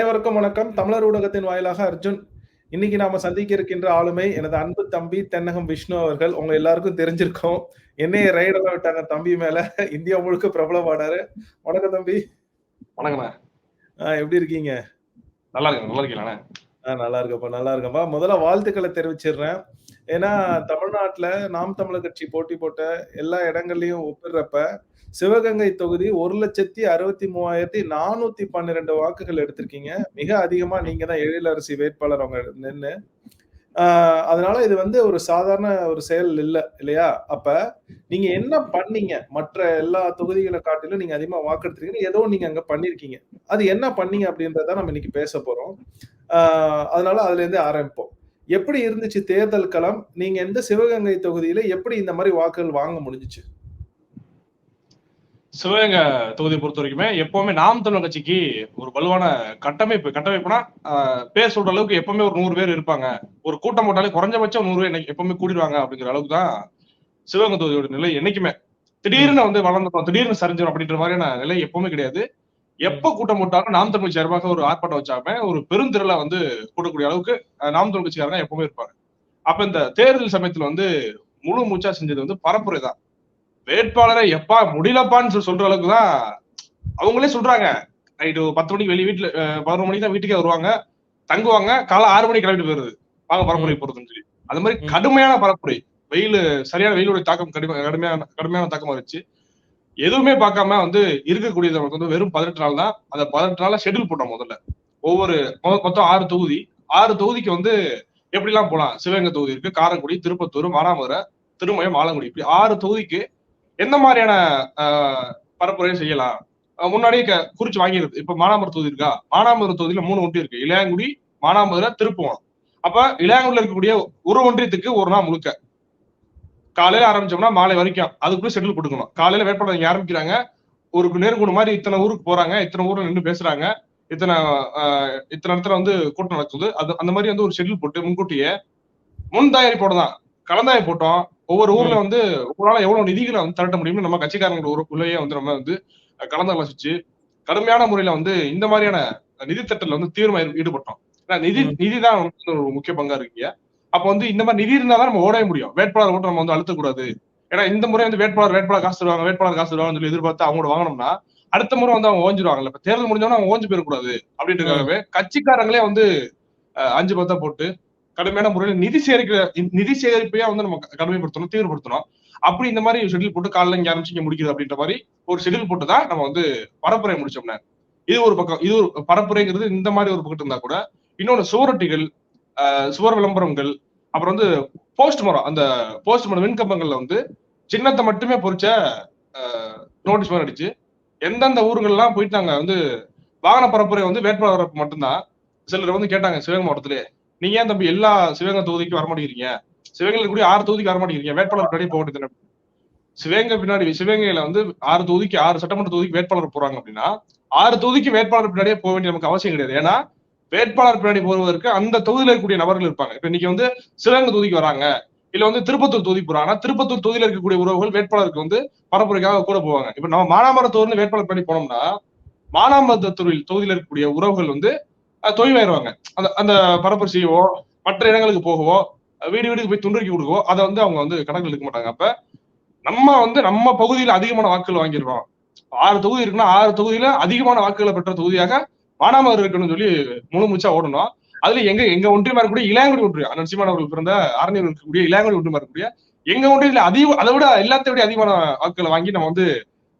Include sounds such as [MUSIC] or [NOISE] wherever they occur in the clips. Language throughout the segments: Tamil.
அனைவருக்கும் வணக்கம். தமிழர் ஊடகத்தின் வாயிலாக அர்ஜுன் இன்னைக்கு நாம சந்திக்க இருக்கின்ற ஆளுமை எனது அன்பு தம்பி தென்னகம் விஷ்ணு அவர்கள். உங்க எல்லாருக்கும் தெரிஞ்சிருக்கும். என்னைய ரைடெல்லாம் விட்டாங்க தம்பி மேல. இந்தியா முழுக்க பிரபலமானாரு. வணக்கம் தம்பி. வணக்கண்ணா ஆஹ் எப்படி இருக்கீங்க? நல்லா இருக்கேன். நல்லா இருக்கீங்களா ஆஹ் நல்லா இருக்கப்பா நல்லா இருக்கப்பா முதல்ல வாழ்த்துக்களை தெரிவிச்சிடுறேன். ஏன்னா தமிழ்நாட்டுல நாம் தமிழர் கட்சி போட்டி போட்ட எல்லா இடங்கள்லயும் ஒப்பிடுறப்ப சிவகங்கை தொகுதி ஒரு லட்சத்தி அறுபத்தி மூவாயிரத்தி நானூத்தி பன்னிரெண்டு வாக்குகள் எடுத்திருக்கீங்க. மிக அதிகமா நீங்க தான் எழிலரசி வேட்பாளர் அவங்க நின்று அதனால இது வந்து ஒரு சாதாரண ஒரு செயல் இல்லை இல்லையா? அப்ப நீங்க என்ன பண்ணீங்க? மற்ற எல்லா தொகுதிகளை காட்டிலும் நீங்க அதிகமா வாக்கெடுத்திருக்கீங்க. ஏதோ நீங்க அங்க பண்ணிருக்கீங்க. அது என்ன பண்ணீங்க அப்படின்றத நம்ம இன்னைக்கு பேச போறோம். அதனால அதுல இருந்து ஆரம்பிப்போம். எப்படி இருந்துச்சு தேர்தல் களம்? நீங்க எந்த சிவகங்கை தொகுதியில எப்படி இந்த மாதிரி வாக்குகள் வாங்க முடிஞ்சிச்சு? சிவகங்கை தொகுதியை பொறுத்த வரைக்குமே எப்பவுமே நாம் தமிழ் கட்சிக்கு ஒரு வலுவான கட்டமைப்பு கட்டமைப்புனா பேர் சொல்ற அளவுக்கு எப்பவுமே ஒரு நூறு பேர் இருப்பாங்க. ஒரு கூட்டம் போட்டாலே குறைஞ்சபட்சம் நூறு பேர் என்னைக்கு எப்பவுமே கூடிடுவாங்க அப்படிங்கிற அளவுக்கு தான் சிவகங்கை தொகுதியோட நிலை என்னைக்குமே. திடீர்னு வந்து வளர்ந்துடும் திடீர்னு சரிஞ்சிடும் அப்படின்ற மாதிரியான நிலை எப்பவுமே கிடையாது. எப்ப கூட்டம் போட்டாலும் நாம் தமிழ் சார்பாக ஒரு ஆர்ப்பாட்டம் வச்சாம ஒரு பெருந்திரளா வந்து கூட்டக்கூடிய அளவுக்கு நாம் தமிழ் கட்சிக்காரங்க எப்பவுமே இருப்பாங்க. அப்ப இந்த தேர்தல் சமயத்துல வந்து முழு மூச்சா செஞ்சது வந்து பரப்புரை தான். வேட்பாளரை எப்பா முடியலப்பான்னு சொல்லி சொல்ற அளவுக்கு தான் அவங்களே சொல்றாங்க. நைட்டு பத்து மணிக்கு வெளியே வீட்டுல பதினொரு மணிக்கு தான் வீட்டுக்கே வருவாங்க. தங்குவாங்க. காலை ஆறு மணிக்கு கிளம்பிட்டு போயிருது வாங்க பரப்புரை போறதுன்னு சொல்லி. அது மாதிரி. கடுமையான பரப்புரை. வெயில் சரியான வெயிலுடைய தாக்கம் கடுமை கடுமையான கடுமையான தாக்கமா இருந்துச்சு. எதுவுமே பார்க்காம வந்து இருக்கக்கூடியது நமக்கு வந்து வெறும் பதினெட்டு நாள் தான். அந்த பதினெட்டு நாள்ல ஷெட்யூல் போட்டோம் முதல்ல. ஒவ்வொரு மொத்தம் ஆறு தொகுதி. ஆறு தொகுதிக்கு வந்து எப்படிலாம் போலாம்? சிவகங்கை தொகுதி இருக்கு காரைக்குடி திருப்பத்தூர் மானாமதுரை திருமயம் ஆலங்குடி. இப்படி ஆறு தொகுதிக்கு எந்த மாதிரியான ஆஹ், பரப்புரையை செய்யலாம்? முன்னாடி முன்னாடியே க- குறிச்சு வாங்கிடுது இப்ப மானாமர தொகுதி இருக்கா? மானாமர தொகுதியில மூணு ஒன்றியம் இருக்கு. இளையாங்குடி மானாமதுரை திருப்புவனம். அப்ப இளையாங்குடியில இருக்கக்கூடிய ஒரு ஒன்றியத்துக்கு ஒரு நாள் முழுக்க காலையில ஆரம்பிச்சோம்னா மாலை வரைக்கும் அதுக்குள்ள செட்டில் கொடுக்கணும் காலையில வேட்பாளர் ஆரம்பிக்கிறாங்க. ஒரு நேர்கூடு மாதிரி இத்தனை ஊருக்கு போறாங்க. இத்தனை ஊர்ல நின்று பேசுறாங்க. இத்தனை ஆஹ், இத்தனை இடத்துல வந்து கூட்டம் நடக்குது. அது அந்த மாதிரி வந்து ஒரு ஷெட்யூல் போட்டு முன்கூட்டியே முன் தயாரிப்போட தான் கலந்தாய் போட்டோம். ஒவ்வொரு ஊர்ல வந்து உங்களால எவ்வளவு நிதிகளை வந்து திரட்ட முடியும்னு நம்ம கட்சிக்காரங்களோட ஒரு உள்ளேயே வந்து நம்ம வந்து கலந்து ஆலோசிச்சு கடுமையான முறையில வந்து இந்த மாதிரியான நிதி திட்டத்துல வந்து தீவிரமா ஈடு- ஈடுபட்டோம். ஏன்னா நிதி. நிதி தான் ஒரு முக்கிய பங்கா இருக்கீங்க அப்ப வந்து இந்த மாதிரி நிதி இருந்தா தான் நம்ம ஓடவே முடியும். வேட்பாளர் மட்டும் நம்ம வந்து அழுத்தக்கூடாது. ஏன்னா இந்த முறை வந்து வேட்பாளர் வேட்பாளர் காசு தருவாங்க வேட்பாளர் காசு தருவாங்கன்னு சொல்லி எதிர்பார்த்து அவங்களோட வாங்கினோம்னா அடுத்த முறை வந்து அவங்க ஓஞ்சிருவாங்கல்ல. இப்ப தேர்தல் முடிஞ்சோன்னா அவங்க ஓஞ்சு போயிடக்கூடாது அப்படின்றதுக்காகவே கட்சிக்காரங்களே வந்து அஞ்சு பத்தா போட்டு கடுமையான முறையில் நிதி சேகரிக்கிற நிதி சேகரிப்பையா வந்து நம்ம கடுமைப்படுத்தணும் தீவிரப்படுத்தணும். அப்படி இந்த மாதிரி ஷெட்யூல் போட்டு காலைல இங்கே ஆரம்பிச்சு இங்க முடிக்குது அப்படின்ற மாதிரி ஒரு ஷெட்யூல் போட்டு தான் நம்ம வந்து பரப்புரை முடிச்சோம்னா இது ஒரு பக்கம் இது ஒரு பரப்புரைங்கிறது இந்த மாதிரி ஒரு பக்கத்து இருந்தா கூட இன்னொன்று சுவரொட்டிகள் சுவர் விளம்பரங்கள் அப்புறம் வந்து போஸ்ட் மரம் அந்த போஸ்ட் மரம் மின்கம்பங்கள்ல வந்து சின்னத்தை மட்டுமே பொறிச்ச நோட்டீஸ் மாதிரி அடிச்சு எந்தெந்த ஊர்கள்லாம் போயிட்டு நாங்க வந்து வாகன பரப்புரை வந்து வேட்பாளர் வரப்பு மட்டும்தான். சிலர் வந்து கேட்டாங்க சிவகங்கை மாவட்டத்திலே நீங்க ஏன் தம்பி எல்லா சிவகங்கை தொகுதிக்கு வர மாட்டேங்கிறீங்க? சிவகங்கையில் கூடிய ஆறு தொகுதிக்கு வர மாட்டேங்கிறீங்க. வேட்பாளர் பின்னாடி போக வேண்டியது சிவகங்கை பின்னாடி சிவகங்கையில வந்து ஆறு தொகுதிக்கு ஆறு சட்டமன்ற தொகுதிக்கு வேட்பாளர் போறாங்க அப்படின்னா ஆறு தொகுதிக்கு வேட்பாளர் பின்னாடியே போக வேண்டிய நமக்கு அவசியம் கிடையாது. ஏன்னா வேட்பாளர் பின்னாடி போவதற்கு அந்த தொகுதியில் இருக்கக்கூடிய நபர்கள் இருப்பாங்க. இப்ப இன்னைக்கு வந்து சிவகங்கை தொகுதிக்கு வராங்க. இல்ல வந்து திருப்பத்தூர் தொகுதி போறாங்கன்னா திருப்பத்தூர் தொகுதியில் இருக்கக்கூடிய உறவுகள் வேட்பாளருக்கு வந்து பரப்புரைக்காக கூட போவாங்க. இப்ப நம்ம மானாமரம் வேட்பாளர் பின்னாடி போனோம்னா மானாமரத்தூரில் தொகுதியில் இருக்கக்கூடிய உறவுகள் வந்து தொய்வாயிருவாங்க அந்த அந்த பரப்புரை செய்யவோ மற்ற இடங்களுக்கு போகவோ வீடு வீடுக்கு போய் துண்டுக்கி கொடுக்கவோ அதை வந்து அவங்க வந்து கணக்கில் எடுக்க மாட்டாங்க. அப்ப நம்ம வந்து நம்ம பகுதியில அதிகமான வாக்குகள் வாங்கிடுவோம் ஆறு தொகுதி இருக்குன்னா ஆறு தொகுதியில அதிகமான வாக்குகளை பெற்ற தொகுதியாக மானாமர் இருக்கணும்னு சொல்லி முழு மூச்சா ஓடணும். அதுல எங்க எங்க ஒன்றியமா இருக்கக்கூடிய இளையாங்குடி ஒன்றியம் அண்ணன் சீமான் அவர்கள் பிறந்த அரணியில் இருக்கக்கூடிய இளையாங்குடி ஒன்றியமா இருக்கக்கூடிய எங்க ஒன்றியத்துல அதிக அதை விட எல்லாத்தையும் விட அதிகமான வாக்குகளை வாங்கி நம்ம வந்து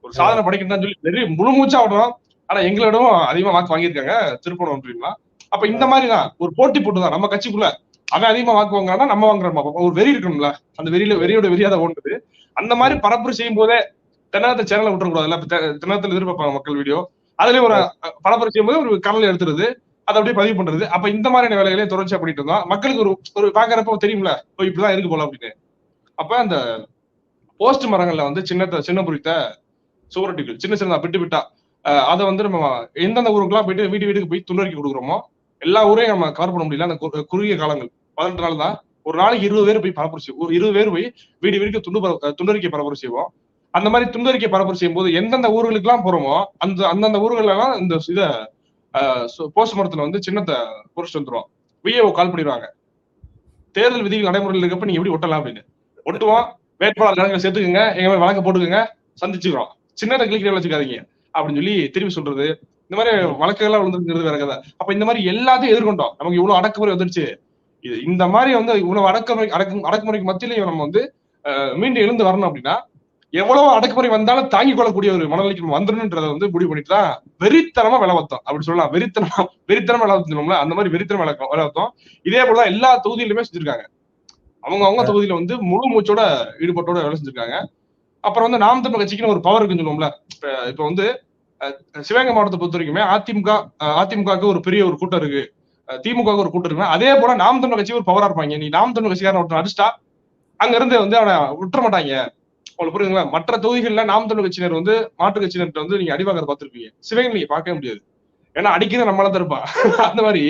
ஒரு சாதனை படைக்கணும்னு சொல்லி வெறி முழு மூச்சா ஓடுறோம் ஆனா எங்களிடம் அதிகமா வாக்கு வாங்கியிருக்காங்க. திருப்பணம் ஒன்றியம்லாம் அப்ப இந்த மாதிரி தான் ஒரு போட்டி போட்டு தான் நம்ம கட்சிக்குள்ள அவன் அதிகமா வாக்கு வாங்குறான்னா நம்ம வாங்குறோம் ஒரு வெறி இருக்கணும்ல. அந்த வெறியில வெறியோட வெறியாத ஓடுது. அந்த மாதிரி பரப்புரை செய்யும் போதே தென்னகத்தை சேனலை விட்டுறக்கூடாதுல்ல தெ- தென்னகத்துல எதிர்பார்ப்பாங்க மக்கள் வீடியோ. அதுலயும் ஒரு பரப்புரை செய்யும் போது ஒரு கடலை எடுத்துருது. அதை அப்படியே பதிவு பண்றது. அப்ப இந்த மாதிரியான வேலைகளையும் தொடர்ச்சியா பண்ணிட்டு இருந்தோம். மக்களுக்கு ஒரு ஒரு பாக்குறப்ப தெரியும்ல. ஓ இப்படிதான் இருக்கு போல அப்படின்னு. அப்ப அந்த போஸ்ட் மரங்கள்ல வந்து சின்ன சின்ன குறித்த சுவரொட்டிகள் சின்ன சின்னதா விட்டு விட்டா அதை வந்து நம்ம எந்தெந்த ஊருக்குலாம் போயிட்டு வீடு வீட்டுக்கு போய் துண்டறிக்கை கொடுக்குறோமோ எல்லா ஊரையும் நம்ம கவர் பண்ண முடியல. அந்த கு- குறுகிய காலங்கள். பதினெட்டு நாள் தான். ஒரு நாளைக்கு இருபது பேர் போய் பரப்புரை செய்வோம் ஒரு இருபது பேர் போய் வீடு வீடுக்கு துண்டு பர- துண்டறிக்கை பரப்புரை செய்வோம். அந்த மாதிரி துண்டறிக்கை பரப்புரை செய்யும் போது எந்தெந்த ஊர்களுக்கு எல்லாம் போறோமோ அந்த அந்தந்த ஊர்களெல்லாம் இந்த இதை போஸ்ட் வந்து சின்னத்தை பொறிச்சு வந்துருவோம். விஏஓ கால் பண்ணிடுவாங்க. தேர்தல் விதிகள் நடைமுறையில் இருக்கப்ப நீங்க எப்படி ஒட்டலாம் அப்படின்னு. ஒட்டுவோம். வேட்பாளர் கணக்கில் சேர்த்துக்குங்க. எங்க மாதிரி வழக்க போட்டுக்கோங்க. சந்திச்சுக்கிறோம். சின்னத்தை கிளிக்கிற வச்சுக்காதீங்க. அப்படின்னு சொல்லி திரும்பி சொல்றது. இந்த மாதிரி வழக்குகள்லாம் விழுந்துருக்கிறது வேற கதை. அப்ப இந்த மாதிரி எல்லாத்தையும் எதிர்கொண்டோம். நமக்கு இவ்வளவு அடக்குமுறை வந்துருச்சு. இது இந்த மாதிரி வந்து இவ்வளவு அடக்குமுறை அடக்கு அடக்குமுறைக்கு மத்தியிலையும் நம்ம வந்து மீண்டும் எழுந்து வரணும் அப்படின்னா எவ்வளவு அடக்குமுறை வந்தாலும் தாங்கிக் கொள்ளக்கூடிய ஒரு மனநிலைக்கு நம்ம வந்துடணுன்றத வந்து முடிவு பண்ணிட்டு தான் வெறித்தனமா வேலை பார்த்தோம். அப்படி சொல்லலாம். வெறித்தனமா வெறித்தனமா வேலை பார்த்தோம்ல அந்த மாதிரி வெறித்தனமா வேலை வேலை பார்த்தோம். இதே போலதான் எல்லா தொகுதியிலுமே செஞ்சிருக்காங்க. அவங்க அவங்க தொகுதியில வந்து முழு மூச்சோட ஈடுபாட்டோட வேலை செஞ்சிருக்காங்க. அப்புறம் வந்து நாம் தமிழ் கட்சிக்குன்னு ஒரு பவர் இருக்குன்னு சொல்லுவோம்ல. இப்ப வந்து சிவகங்கை மாவட்டத்தை பொறுத்த வரைக்குமே அதிமுக அதிமுகவுக்கு ஒரு பெரிய ஒரு கூட்டம் இருக்கு. திமுக திமுகவுக்கு ஒரு கூட்டம் இருக்கு அதே போல நாம் தமிழ் கட்சி ஒரு பவரா இருப்பாங்க. நீ நாம் தமிழ் கட்சிக்காரன் ஒருத்தன் அடிச்சிட்டா அங்க இருந்து வந்து அவனை விட்டுற மாட்டாங்க. உங்களுக்கு புரியுதுங்களா? மற்ற தொகுதிகள்ல நாம் தமிழ் கட்சியினர் வந்து மாற்று கட்சியினர் வந்து நீங்க அடிவாங்க பார்த்துருப்பீங்க. சிவகங்கை நீங்க பார்க்கவே முடியாது. ஏன்னா அடிக்கிறது நம்மள தான் இருப்பா. [LAUGHS] அந்த மாதிரி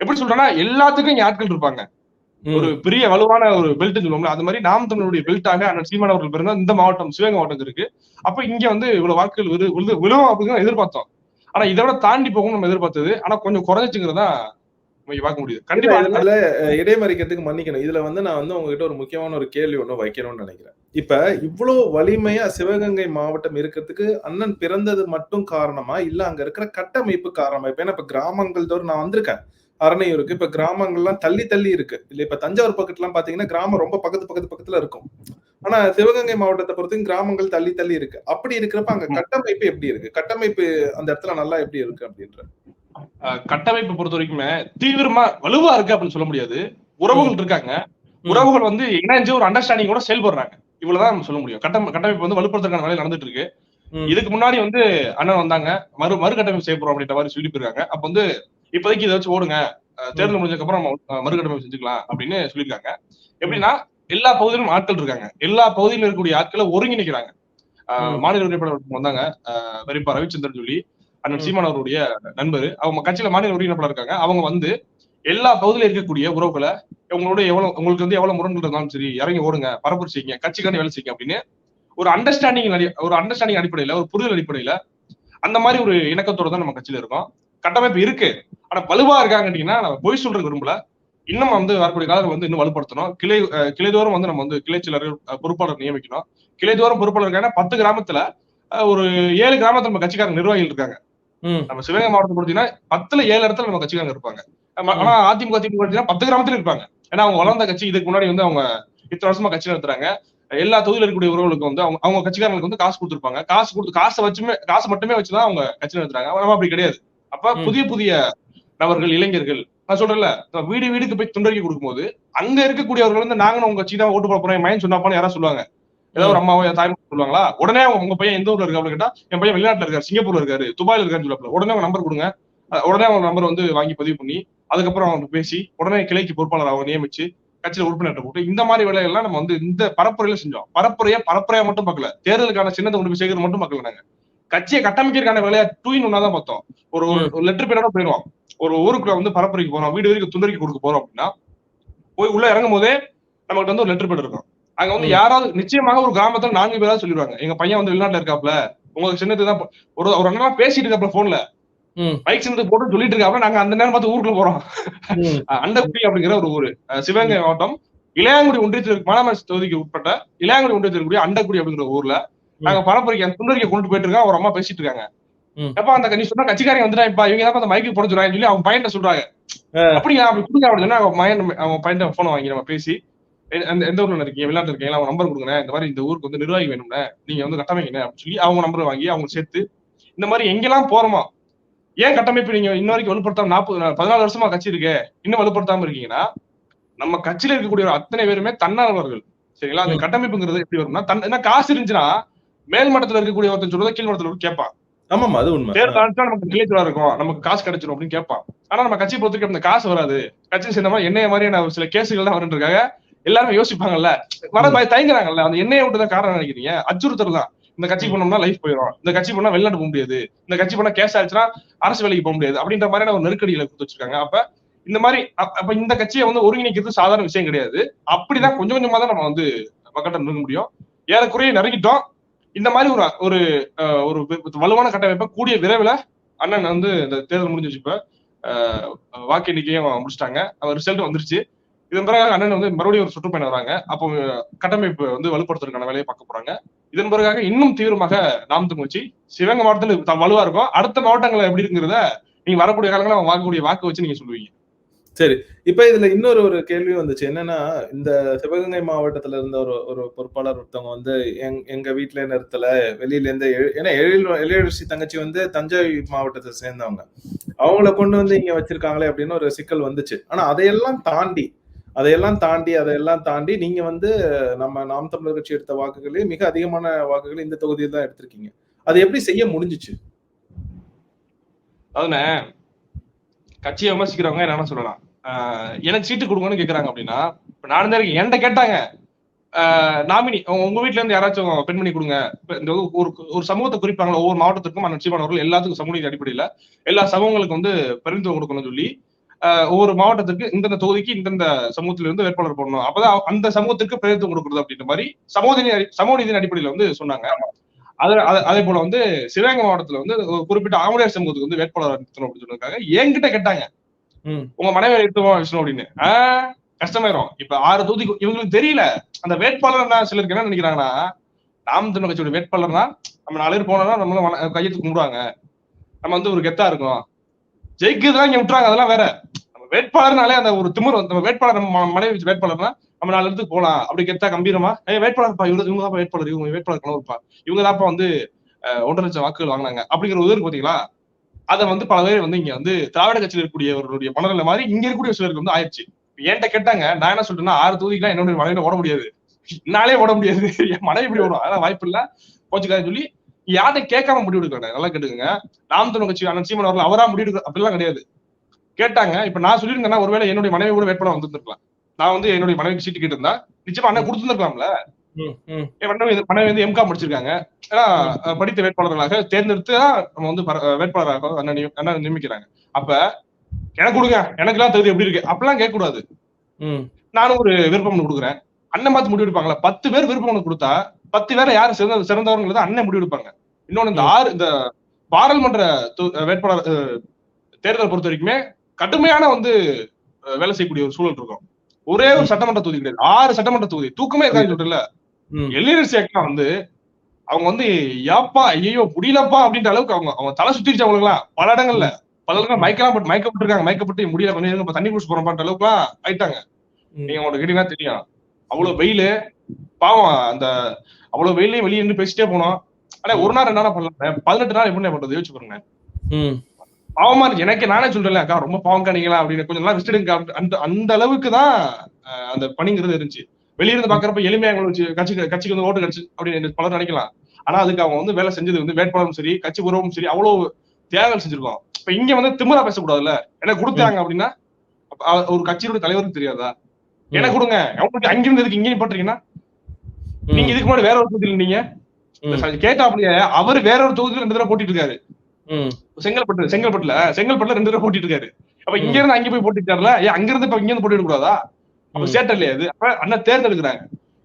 எப்படி சொல்றேன்னா எல்லாத்துக்கும் இங்க ஆட்கள் இருப்பாங்க. ஒரு பெரிய வலுவான ஒரு பெல்ட் சொல்லுவோம்ல அது மாதிரி நாம் தமிழுடைய பெல்ட்டாக அண்ணன் சீமான் அவர்கள் பிறந்த இந்த மாவட்டம் சிவகங்கை மாவட்டம் இருக்கு. அப்ப இங்க வந்து இவ்வளவு வாக்குகள் விழு விழு- விழும் அப்படின்னு எதிர்பார்த்தோம். ஆனா இதை விட தாண்டி போகும் நம்ம எதிர்பார்த்தது. ஆனா கொஞ்சம் குறைஞ்சிச்சுங்கிறதா பார்க்க முடியுது. கண்டிப்பா இதுல இடைமறிக்கிறதுக்கு மன்னிக்கணும். இதுல வந்து நான் வந்து உங்ககிட்ட ஒரு முக்கியமான ஒரு கேள்வி ஒண்ணு வைக்கணும்னு நினைக்கிறேன். இப்ப இவ்வளவு வலிமையா சிவகங்கை மாவட்டம் இருக்கிறதுக்கு அண்ணன் பிறந்தது மட்டும் காரணமா இல்ல அங்க இருக்கிற கட்டமைப்பு காரணமா? இப்ப ஏன்னா இப்ப கிராமங்கள் தோறும் நான் வந்திருக்கேன். அரணையூருக்கு இப்ப கிராமங்கள்லாம் தள்ளி தள்ளி இருக்கு. இல்ல இப்ப தஞ்சாவூர் பக்கத்துலாம் பாத்தீங்கன்னா கிராமம் ரொம்ப பக்கத்து பக்கத்து பக்கத்துல இருக்கும். ஆனா சிவகங்கை மாவட்டத்தை பொறுத்து கிராமங்கள் தள்ளி தள்ளி இருக்கு. அப்படி இருக்கிறப்ப அங்க கட்டமைப்பு எப்படி இருக்கு? கட்டமைப்பு அந்த இடத்துல நல்லா எப்படி இருக்கு அப்படின்ற. கட்டமைப்பை பொறுத்த வரைக்குமே தீவிரமா வலுவா இருக்கு அப்படின்னு சொல்ல முடியாது. உறவுகள் இருக்காங்க. உறவுகள் வந்து இணைஞ்சு ஒரு அண்டர்ஸ்டாண்டிங் கூட செயல்படுறாங்க. இவ்வளவுதான் சொல்ல முடியும். கட்டம் கட்டமைப்பு வந்து வலுப்படுத்துறதுக்கான வேலை நடந்துட்டு இருக்கு. இதுக்கு முன்னாடி வந்து அண்ணன் வந்தாங்க. மறு மறுகட்டமைப்பு செய்ய போறோம் அப்படின்ற மாதிரி சொல்லி போயிருக்காங்க. அப்ப வந்து இப்போதைக்கு இதை வச்சு ஓடுங்க. தேர்தல் முடிஞ்சதுக்கு அப்புறம் மறுகட்டமைப்பு செஞ்சுக்கலாம் அப்படின்னு சொல்லியிருக்காங்க. எப்படின்னா எல்லா பகுதியிலும் ஆட்கள் இருக்காங்க. எல்லா பகுதியிலும் இருக்கக்கூடிய ஆட்களை ஒருங்கிணைக்கிறாங்க. மாநில உறுப்பினர் வந்தாங்க. பெரியப்பா ரவிச்சந்திரன் சொல்லி அண்ணன். சீமான் அவருடைய நண்பர். அவங்க கட்சியில மாநில உறுப்பினர் இருக்காங்க. அவங்க வந்து எல்லா பகுதியில இருக்கக்கூடிய உறவுகளை உங்களோட எவ்வளவு உங்களுக்கு வந்து எவ்வளவு முரண்கள் இருந்தாலும் சரி இறங்கி ஓடுங்க பரப்புரை செய்யுங்க கட்சிக்காண்டி வேலை செய்யுங்க அப்படின்னு ஒரு அண்டர்ஸ்டாண்டிங் ஒரு அண்டர்ஸ்டாண்டிங் அடிப்படையில ஒரு புரிதல் அடிப்படையில அந்த மாதிரி ஒரு இணக்கத்தோட தான் நம்ம கட்சியில இருக்கோம். கட்டமைப்பு இருக்கு. ஆனா வலுவா இருக்காங்க கேட்டீங்கன்னா நம்ம பொய் சொல்றது விரும்பல. இன்னும் வந்து வரக்கூடிய காலத்தில் வந்து இன்னும் வலுப்படுத்தணும். கிளை கிளைதோறும் வந்து நம்ம வந்து கிளை செயலர்கள் அஹ் பொறுப்பாளர் நியமிக்கணும். கிளைதோறும் பொறுப்பாளர் இருக்காங்க பத்து கிராமத்துல ஒரு ஏழு கிராமத்துல நம்ம கட்சிக்கார நிர்வாகிகள் இருக்காங்க. நம்ம சிவகங்கை மாவட்டத்தை பொறுத்தீங்கன்னா பத்துல ஏழு இடத்துல நம்ம கட்சிக்காரங்க இருப்பாங்க. ஆனா அதிமுக திமுக பத்து கிராமத்துல இருப்பாங்க. ஏன்னா அவங்க வளர்ந்த கட்சி இதுக்கு முன்னாடி வந்து அவங்க இத்தனை வருஷமா கட்சி நடத்துறாங்க. எல்லா தொகுதியில் இருக்கக்கூடிய உறவுகளுக்கு வந்து அவங்க அவங்க கட்சிக்காரங்களுக்கு வந்து காசு கொடுத்துருப்பாங்க. காசு கொடுத்து காசை வச்சுமே காசு மட்டுமே வச்சுதான் அவங்க கட்சி நடத்துறாங்க. நம்ம அப்படி கிடையாது. அப்ப. புதிய புதிய நபர்கள் இளைஞர்கள் நான் சொல்றேன்ல வீடு வீடுக்கு போய் துண்டறிக்கை கொடுக்கும்போது அங்க இருக்கக்கூடியவர்கள் வந்து நாங்களும் உங்க தான் ஓட்டு போட போறோம் என் மயன் சொன்னாப்பான்னு யாராவது சொல்லுவாங்க. ஏதாவது ஒரு அம்மாவோ தாய் சொல்லுவாங்களா? உடனே உங்க பையன் எந்த ஊர்ல இருக்காரு கேட்டா என் பையன் வெளிநாட்டுல இருக்காரு சிங்கப்பூர்ல இருக்காரு துபாயில இருக்காருன்னு சொல்லுவாங்க உடனே அவங்க நம்பர் கொடுங்க. உடனே அவங்க நம்பர் வந்து வாங்கி பதிவு பண்ணி அதுக்கப்புறம் அவங்க பேசி உடனே கிளைக்கு பொறுப்பாளர் அவங்க நியமிச்சு கட்சியில உறுப்பினர் போட்டு இந்த மாதிரி வேலைகள்லாம் நம்ம வந்து இந்த பரப்புரையில செஞ்சோம். பரப்புரையா பரப்புரையா மட்டும் பார்க்கல. தேர்தலுக்கான சின்னத்தை கொண்டு போய் சேர்க்கறது மட்டும் பார்க்கல நாங்க. கட்சியை கட்டமைக்கிறதுக்கான வேலையா டூ இன் ஒன்னா தான் பார்த்தோம் ஒரு ஒரு லெட்டர் பேரோட போயிடுவோம். ஒரு ஊருக்குள்ள வந்து பரப்புரைக்கு போறோம். வீடு வரைக்கும் துண்டறிக்கை கொடுக்க போறோம் அப்படின்னா போய் உள்ள இறங்கும் போதே நமக்கு வந்து ஒரு லெட்டர் பேட் இருக்கும். அங்க வந்து. யாராவது நிச்சயமாக ஒரு கிராமத்துல நான்கு பேராவது சொல்லிடுவாங்க. எங்க பையன் வந்து வெளிநாட்டுல இருக்காப்ல உங்களுக்கு சின்னது தான் ஒரு ஒரு அண்ணா பேசிட்டு இருக்காப்ல போன்ல. பைக் சின்னது போட்டு சொல்லிட்டு இருக்காப்ல நாங்க அந்த நேரம் பார்த்து ஊருக்குள்ள போறோம். [LAUGHS] அண்டக்குடி அப்படிங்கிற ஒரு ஊரு. சிவகங்கை மாவட்டம் இளையாங்குடி ஒன்றியத்தில் இருக்கு. மானாமரிசி தொகுதிக்கு உட்பட்ட இளையாங்குடி ஒன்றியத்தில் இருக்கக்கூடிய அண்டக்குடி அப்படிங்கிற ஊர்ல நாங்க பரப்புரைக்கு அந்த துண்டறிக்கை கொண்டு போயிட்டு இருக்கோம் ஒரு அம்மா பேசிட்டு இருக்காங்க. ம். எப்ப அந்த நீ சொன்னா கட்சிக்காரங்க வந்துட்டாப்பா இவங்க தான் அந்த மைக்கு போட சொல்றாங்கன்னு சொல்லி அவங்க பையன் சொல்றாங்க. அப்படிங்களா? அப்படி கொடுங்க அப்படின்னு சொன்னா அவங்க பையன் அவங்க பையன் போன வாங்கி நம்ம பேசி அந்த எந்த ஊர்ல இருக்கீங்க? வெளிநாட்டுல இருக்கீங்க அவங்க நம்பர் கொடுங்க. இந்த மாதிரி இந்த ஊருக்கு வந்து நிர்வாகி வேணும்னே நீங்க வந்து கட்டமைக்கணும் அப்படின்னு சொல்லி அவங்க நம்பர் வாங்கி அவங்க சேர்த்து இந்த மாதிரி எங்கெல்லாம் போறோமோ ஏன் கட்டமைப்பு நீங்க இன்ன வரைக்கும் வலுப்படுத்தாம நாற்பது பதினாலு வருஷமா கட்சி இருக்கு இன்னும் வலுப்படுத்தாம இருக்கீங்கன்னா நம்ம கட்சியில இருக்கக்கூடிய ஒரு அத்தனை பேருமே தன்னார்வலர்கள். சரிங்களா? அந்த. கட்டமைப்புங்கிறது எப்படி வரும்னா தன் என்ன காசு இருந்துச்சுன்னா மேல் மட்டத்துல இருக்கக்கூடிய ஒருத்தன் சொல்றதை கீழ் மட்டத்துல கேட்பான். ஆமாமா அது உண்மை. நமக்கு நிலைத்துவா இருக்கும். நமக்கு காசு கிடைச்சிடும் அப்படின்னு கேட்பான். ஆனா நம்ம கட்சி பொறுத்தவரைக்கும் அந்த காசு வராது. கட்சி சேர்ந்த மாதிரி என்னைய மாதிரியான சில கேசுகள் தான் வருன்றதுக்காக எல்லாருமே யோசிப்பாங்கல்ல. வர தயங்குறாங்கல்ல. அந்த எண்ணெயை விட்டு தான் காரணம் நினைக்கிறீங்க? அச்சுறுத்தல் தான். இந்த கட்சி பண்ணோம்னா லைஃப் போயிடும் இந்த கட்சி பண்ணா வெளிநாட்டு போக முடியாது. இந்த கட்சி பண்ணா கேஸ் ஆச்சுன்னா அரசு வேலைக்கு போக முடியாது. அப்படின்ற மாதிரியான ஒரு நெருக்கடியில கொடுத்து வச்சிருக்காங்க. அப்ப இந்த மாதிரி அப்ப இந்த கட்சியை வந்து ஒருங்கிணைக்கிறது சாதாரண விஷயம் கிடையாது. அப்படிதான் கொஞ்சம் கொஞ்சமா தான் நம்ம வந்து மக்கள்கிட்ட நெருங்க முடியும். ஏறக்குறைய நெருங்கிட்டோம். இந்த மாதிரி ஒரு ஒரு ஒரு வலுவான கட்டமைப்பை கூடிய விரைவில் அண்ணன் வந்து இந்த தேர்தல் முடிஞ்சிச்சு இப்ப வாக்கு எண்ணிக்கையும் முடிச்சிட்டாங்க. அவர் ரிசல்ட் வந்துருச்சு. இதன் பிறகு அண்ணன் வந்து மறுபடியும் ஒரு சுற்றுப்பயணம் வராங்க. அப்போ கட்டமைப்பு வந்து வலுப்படுத்துறதுக்கான வேலையை பார்க்க போறாங்க. இதன் பிறகாக இன்னும் தீவிரமாக நாம் வச்சு சிவகங்கை மாவட்டத்தில் த- வலுவா இருக்கும். அடுத்த மாவட்டங்கள் எப்படி இருக்குங்கிறத நீங்க வரக்கூடிய காலங்களில் அவங்க வாங்கக்கூடிய வாக்கு வச்சு நீங்க சொல்லுவீங்க. சரி. இப்ப இதுல இன்னொரு ஒரு கேள்வி வந்துச்சு. என்னன்னா இந்த சிவகங்கை மாவட்டத்துல இருந்த ஒரு ஒரு பொறுப்பாளர் ஒருத்தவங்க வந்து எங் எங்க வீட்டுல நிறுத்தல வெளியில இருந்து எழு- ஏன்னா எழில் எழிலரசி தங்கச்சி வந்து தஞ்சை மாவட்டத்தை சேர்ந்தவங்க. அவங்கள கொண்டு வந்து இங்க வச்சிருக்காங்களே அப்படின்னு ஒரு சிக்கல் வந்துச்சு. ஆனா அதையெல்லாம் தாண்டி அதையெல்லாம் தாண்டி அதையெல்லாம் தாண்டி நீங்க வந்து நம்ம நாம் தமிழர் கட்சி எடுத்த வாக்குகளே மிக அதிகமான வாக்குகள் இந்த தொகுதியில் தான் எடுத்திருக்கீங்க. அது எப்படி செய்ய முடிஞ்சுச்சு? அதுனே கட்சியை விமர்சிக்கிறவங்க என்ன சொல்லலாம். எனக்கு சீட்டு கொடுங்கன்னு கேக்குறாங்க அப்படின்னா இப்ப நான் தான் என்கிட்ட கேட்டாங்க. நாமினி உங்க வீட்ல இருந்து யாராச்சும் பெண்மணி கொடுங்க. இந்த ஒரு ஒரு சமூகத்தை குறிப்பாங்களா? ஒவ்வொரு மாவட்டத்துக்கும் அண்ணன் அவர்கள் எல்லாத்துக்கும் சமூக அடிப்படையில எல்லா சமூகங்களுக்கு வந்து பிரதிநிதித்துவம் கொடுக்கணும்னு சொல்லி ஒவ்வொரு மாவட்டத்துக்கு இந்தந்த தொகுதிக்கு இந்தந்த சமூகத்துல இருந்து வேட்பாளர் போடணும். அப்பதான் அந்த சமூகத்துக்கு பிரதிநிதித்துவம் கொடுக்குறது அப்படின்ற மாதிரி சமூக சமூக நீதியின் அடிப்படையில வந்து சொன்னாங்க. அது அதே போல வந்து சிவகங்கை மாவட்டத்துல வந்து குறிப்பிட்ட ஆம்பளையர் சமூகத்துக்கு வந்து வேட்பாளர் நிறுத்தணும் அப்படின்னு சொல்லியிருக்காங்க என்கிட்ட கேட்டாங்க. உங்க மனைவி எடுத்துவோம் விஷ்ணு அப்படின்னு. ஆஹ் கஷ்டமாயிரும். இப்ப ஆறு தொகுதி இவங்களுக்கு தெரியல. அந்த வேட்பாளர் சிலருக்கு என்ன நினைக்கிறாங்கன்னா நாம் தமிழ் கட்சியோட வேட்பாளர்னா நம்ம நாலு பேர் போனோம்னா நம்மள கையெழுத்து கும்பிடுவாங்க. நம்ம வந்து ஒரு கெத்தா இருக்கும் ஜெயிக்கிறதுலாம் இங்க விட்டுறாங்க. அதெல்லாம் வேற. நம்ம வேட்பாளர்னாலே அந்த ஒரு திமிர் நம்ம வேட்பாளர் நம்ம மனைவி வச்சு வேட்பாளர்னா நம்ம நாலு இடத்துக்கு போலாம் அப்படி கெத்தா கம்பீரமா ஏ வேட்பாளர்ப்பா இவங்க இவங்க தான் வேட்பாளர் இவங்க வேட்பாளர் கணவர்ப்பா இவங்க தான்ப்பா வந்து ஒன்றரை லட்சம் வாக்குகள் வாங்கினாங்க. அப்படிங்கிற உதவி பாத்தீங்களா? அதை வந்து பல பேர் வந்து இங்க வந்து திராவிட கட்சியில் இருக்கக்கூடியவர்களுடைய மனநிலை மாதிரி இங்க இருக்கக்கூடிய சிலருக்கு வந்து ஆயிடுச்சு. என்கிட்ட கேட்டாங்க நான் என்ன சொல்றேன்னா ஆறு தொகுதிக்கெல்லாம் என்னுடைய மனைவில ஓட முடியாது. என்னாலே ஓட முடியாது. என் மனைவி இப்படி ஓடும். அதெல்லாம் வாய்ப்பு இல்ல. கோச்சுக்காது சொல்லி யார்கிட்ட கேட்காம முடிவு எடுக்கிறேன் நல்லா கேட்டுக்கோங்க. நாம் தமிழ் கட்சி அண்ணன் சீமன் அவர்கள் அவரா முடிவு எடுக்க அப்படிலாம் கிடையாது. கேட்டாங்க. இப்ப நான் சொல்லியிருந்தேன்னா ஒருவேளை என்னுடைய மனைவி கூட வேட்பாளர் வந்திருந்திருக்கலாம். நான் வந்து என்னுடைய மனைவிக்கு சீட்டு கேட்டிருந்தா நிச்சயமா அண்ணன் கொடுத்துருக்கலாம்ல மனைவி எம்காம் முடிச்சிருக்காங்க. ஏன்னா படித்த வேட்பாளர்களாக தேர்ந்தெடுத்து தான் நம்ம வந்து வேட்பாளராக அண்ணன் நிய- அண்ணன் நியமிக்கிறாங்க. அப்ப எனக்கு கொடுங்க எனக்கு எல்லாம் தகுதி எப்படி இருக்கு? அப்படிலாம் கேட்க கூடாது நானும் ஒரு விருப்பம் கொடுக்குறேன். அண்ணன் பார்த்து முடிவு எடுப்பாங்களா பத்து பேர் விருப்பம் கொடுத்தா பத்து பேரை யாரு சிறந்த சிறந்தவங்கிறத அண்ணன் முடிவு எடுப்பாங்க இன்னொன்னு இந்த ஆறு இந்த பாராளுமன்ற வேட்பாளர் தேர்தலை பொறுத்த வரைக்குமே கடுமையான வந்து வேலை செய்யக்கூடிய ஒரு சூழல் இருக்கும். ஒரே ஒரு சட்டமன்ற தொகுதி கிடையாது. ஆறு சட்டமன்ற தொகுதி. தூக்கமே இருக்காது சொல்றல. எல்லிரசி அக்கா வந்து அவங்க வந்து ஏப்பா ஐயோ முடியலப்பா அப்படின்ற அளவுக்கு அவங்க அவங்க தலை சுத்திருச்சு அவங்களுக்குலாம். பல இடங்கள்ல. பல இடங்கள் மயக்கலாம் பட்டு மயக்கப்பட்டிருக்காங்க மயக்கப்பட்டு முடியல கொஞ்சம் தண்ணி குடிச்சு போறோம்ன்ற அளவுக்கு எல்லாம் ஆயிட்டாங்க. நீங்க உங்களுக்கு கேட்டீங்கன்னா தெரியும். அவ்வளவு வெயிலு பாவம் அந்த அவ்வளவு வெயிலையும் வெளியே நின்று பேசிட்டே போனோம். ஆனா ஒரு நாள் ரெண்டு நாள் பண்ணலாம் பதினெட்டு நாள் எப்படி பண்றது? யோசிச்சு பாருங்க. பாவமா இருக்கு. எனக்கு நானே சொல்றேன் அக்கா ரொம்ப பாவம் காணிங்களா அப்படின்னு கொஞ்சம் நாள் ரெஸ்ட் எடுங்க. அந்த அந்த அளவுக்கு தான் அந்த பணிங்கிறது இருந்துச்சு. வெளிய இருந்து பாக்குறப்ப எளிமையா வச்சு கட்சி கட்சிக்கு வந்து ஓட்டு கிடைச்சு அப்படின்னு பலர் நினைக்கலாம். ஆனா அதுக்கு அவங்க வந்து வேலை செஞ்சது வந்து வேட்பாளரும் சரி கட்சி உறவும் சரி அவ்வளவு தியாகங்கள் செஞ்சிருக்கோம். இப்ப இங்க வந்து திமிரா பேசக்கூடாதுல்ல? எனக்கு கொடுத்தாங்க அப்படின்னா ஒரு கட்சியோட தலைவருக்கு தெரியாதா? எனக்கு கொடுங்க? அவங்களுக்கு அங்கிருந்து இதுக்கு இங்கேயும் பண்றீங்கன்னா நீங்க இதுக்கு முன்னாடி வேற ஒரு தொகுதியில் நீங்க கேட்டா அப்படியே அவர் வேற ஒரு தொகுதியில் ரெண்டு தடவை போட்டிட்டு இருக்காரு செங்கல்பட்டு செங்கல்பட்டுல செங்கல்பட்டுல ரெண்டு தடவை போட்டிட்டு இருக்காரு அப்ப. இங்க இருந்து அங்க போய் போட்டிருக்காருல ஏன் அங்க இருந்து இப்ப இங்க இருந்து போட்டிட கூடாதா அப்ப. சேட்டர் இல்லையா அது. அண்ணன் தேர்ந்தெடுக்கிறாங்க.